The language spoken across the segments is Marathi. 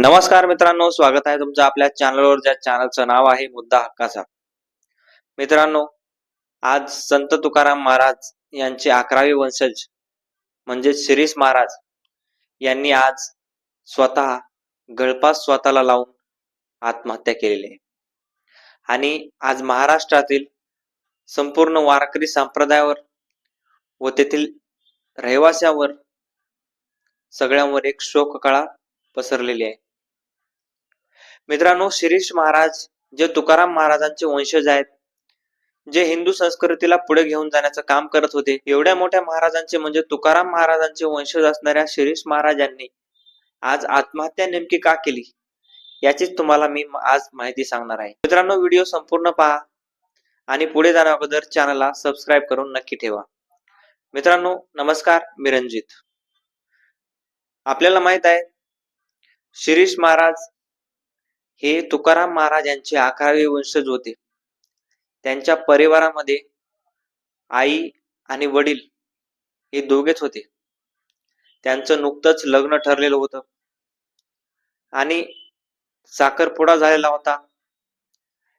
नमस्कार मित्रांनो स्वागत आहे तुमचं आपल्या चॅनलवर ज्या चॅनलचं नाव आहे मुद्दा हक्काचा. मित्रांनो आज संत तुकाराम महाराज यांचे अकरावे वंशज म्हणजे शिरीष महाराज यांनी आज स्वतः गळपास स्वतःला लावून आत्महत्या केलेली आहे. आणि आज महाराष्ट्रातील संपूर्ण वारकरी संप्रदायावर व तेथील रहिवाशावर सगळ्यांवर एक शोककळा पसरलेली आहे. मित्रांनो शिरीष महाराज जे तुकाराम महाराजांचे वंशज आहेत जे हिंदू संस्कृतीला पुढे घेऊन जाण्याचं काम करत होते एवढ्या मोठ्या महाराजांचे म्हणजे तुकाराम महाराजांचे वंशज असणाऱ्या शिरीष महाराजांनी आज आत्महत्या नेमकी का केली? याचीच तुम्हाला मी आज माहिती सांगणार आहे. मित्रांनो व्हिडिओ संपूर्ण पहा आणि पुढे जाण्याबद्दल चॅनलला सबस्क्राईब करून नक्की ठेवा. मित्रांनो नमस्कार मी रणजित. आपल्याला माहीत आहे शिरीष महाराज हे तुकाराम महाराज यांचे अकरावे वंशज होते. त्यांच्या परिवारामध्ये आई आणि वडील हे दोघेच होते. त्यांचं नुकतंच लग्न ठरलेलं होतं. आणि साखरपुडा झालेला होता.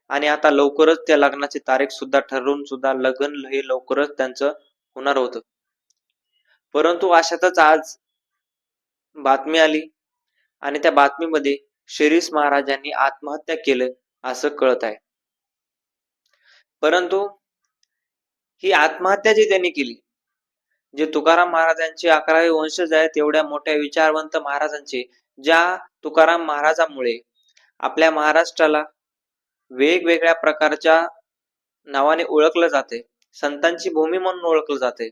आणि आता लवकरच त्या लग्नाची तारीख सुद्धा ठरवून सुद्धा लग्न हे लवकरच त्यांचं होणार होतं. परंतु अशातच आज बातमी आली आणि त्या बातमीमध्ये शिरीष महाराजांनी आत्महत्या केलं असं कळत आहे. परंतु ही आत्महत्या जी त्यांनी केली जे तुकाराम महाराजांचे अकरावे वंशज आहेत एवढ्या मोठ्या विचारवंत महाराजांचे ज्या तुकाराम महाराजांमुळे आपल्या महाराष्ट्राला वेगवेगळ्या प्रकारच्या नावाने ओळखलं जाते संतांची भूमी म्हणून ओळखलं जाते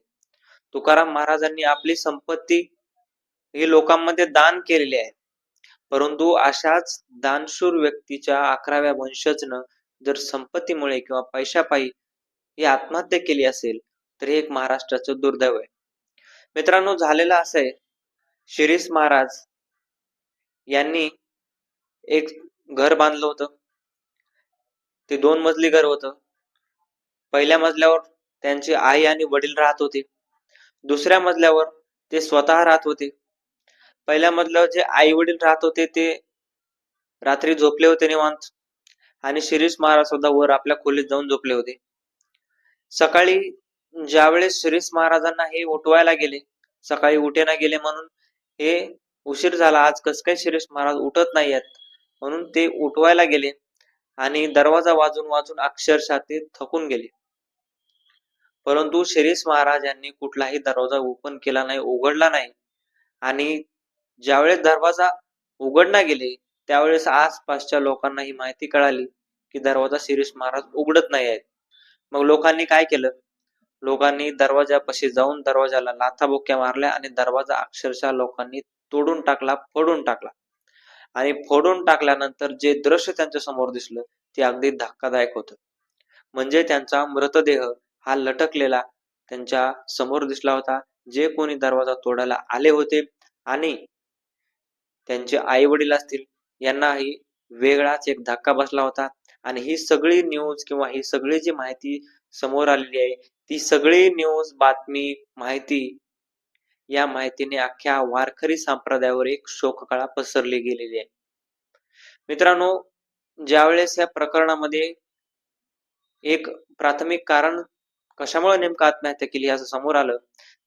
तुकाराम महाराजांनी आपली संपत्ती ही लोकांमध्ये दान केलेली आहे. परंतु अशाच दानशूर व्यक्तीच्या अकराव्या वंशजनं जर संपत्तीमुळे किंवा पैशापायी ही आत्महत्या केली असेल तर हे एक महाराष्ट्राचं दुर्दैव आहे. मित्रांनो झालेलं असं आहे. शिरीष महाराज यांनी एक घर बांधलं होतं. ते दोन मजली घर होतं. पहिल्या मजल्यावर त्यांची आई आणि वडील राहत होते. दुसऱ्या मजल्यावर ते स्वतः राहत होते. पहिल्या मजल्यावर जे आई वडील राहत होते ते रात्री झोपले होते निवांत. आणि शिरीष महाराज सुद्धा वर आपल्या खोलीत जाऊन झोपले होते. सकाळी ज्यावेळेस शिरीष महाराजांना हे उठवायला गेले सकाळी उठेना गेले म्हणून हे उशीर झाला आज कस काय शिरीष महाराज उठत नाही आहेत? म्हणून ते उठवायला गेले आणि दरवाजा वाजून वाजून अक्षरशः ते थकून गेले. परंतु शिरीष महाराज यांनी कुठलाही दरवाजा ओपन केला नाही उघडला नाही. आणि ज्यावेळेस दरवाजा उघडण्या गेले त्यावेळेस आसपासच्या लोकांना ही माहिती कळाली की दरवाजा शिरीष महाराज उघडत नाही आहेत. मग लोकांनी काय केलं? लोकांनी दरवाजापाशी जाऊन दरवाजाला लाथाबुक्या मारल्या आणि दरवाजा अक्षरशः लोकांनी तोडून टाकला फोडून टाकला. आणि फोडून टाकल्यानंतर जे दृश्य त्यांच्यासमोर दिसलं ते अगदी धक्कादायक होतं. म्हणजे त्यांचा मृतदेह हा लटकलेला त्यांच्यासमोर दिसला होता. जे कोणी दरवाजा तोडायला आले होते आणि त्यांचे आई वडील असतील यांनाही वेगळाच एक धक्का बसला होता. आणि ही सगळी न्यूज किंवा ही सगळी जी माहिती समोर आलेली आहे ती सगळी न्यूज बातमी माहिती या माहितीने अख्ख्या वारकरी संप्रदायावर एक शोककळा पसरली गेलेली आहे. मित्रांनो ज्यावेळेस या प्रकरणामध्ये एक प्राथमिक कारण कशामुळे नेमकं आत्महत्या केली असं समोर आलं?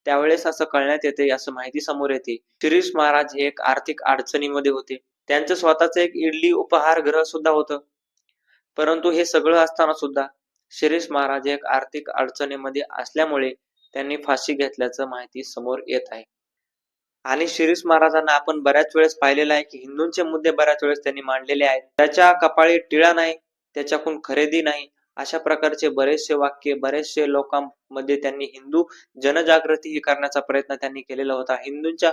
त्यावेळेस असं कळण्यात येते असं माहिती समोर येते. शिरीष महाराज हे एक आर्थिक अडचणीमध्ये होते. त्यांचं स्वतःच एक इडली उपहार ग्रह सुद्धा होतं. परंतु हे सगळं असताना सुद्धा शिरीष महाराज एक आर्थिक अडचणीमध्ये असल्यामुळे त्यांनी फाशी घेतल्याचं माहिती समोर येत आहे. आणि शिरीष महाराजांना आपण बऱ्याच वेळेस पाहिलेलं आहे की हिंदूंचे मुद्दे बऱ्याच वेळेस त्यांनी मांडलेले आहेत. त्याच्या कपाळी टिळा नाही त्याच्याकडून खरेदी नाही अशा प्रकारचे बरेचसे वाक्य बरेचसे लोकांमध्ये त्यांनी हिंदू जनजागृती करण्याचा प्रयत्न त्यांनी केलेला होता. हिंदूंच्या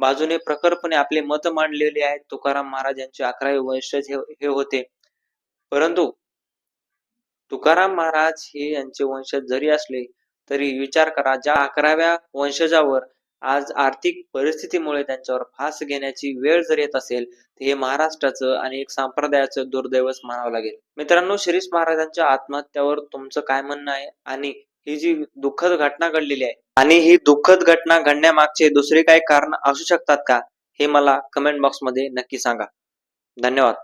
बाजूने प्रखरपणे आपले मत मांडलेले आहेत. तुकाराम महाराज यांचे अकरावे वंशज हे हे होते. परंतु तुकाराम महाराज हे यांचे वंशज जरी असले तरी विचार करा ज्या अकराव्या वंशजावर आज आर्थिक परिस्थितीमुळे त्यांच्यावर फास घेण्याची वेळ जर येत असेल तर हे महाराष्ट्राचं आणि एक संप्रदायाचं दुर्दैवच म्हणावं लागेल. मित्रांनो शिरीष महाराजांच्या आत्महत्यावर तुमचं काय म्हणणं आहे? आणि ही जी दुःखद घटना घडलेली आहे आणि ही दुःखद घटना घडण्यामागचे दुसरे काही कारण असू शकतात का? हे मला कमेंट बॉक्समध्ये नक्की सांगा. धन्यवाद.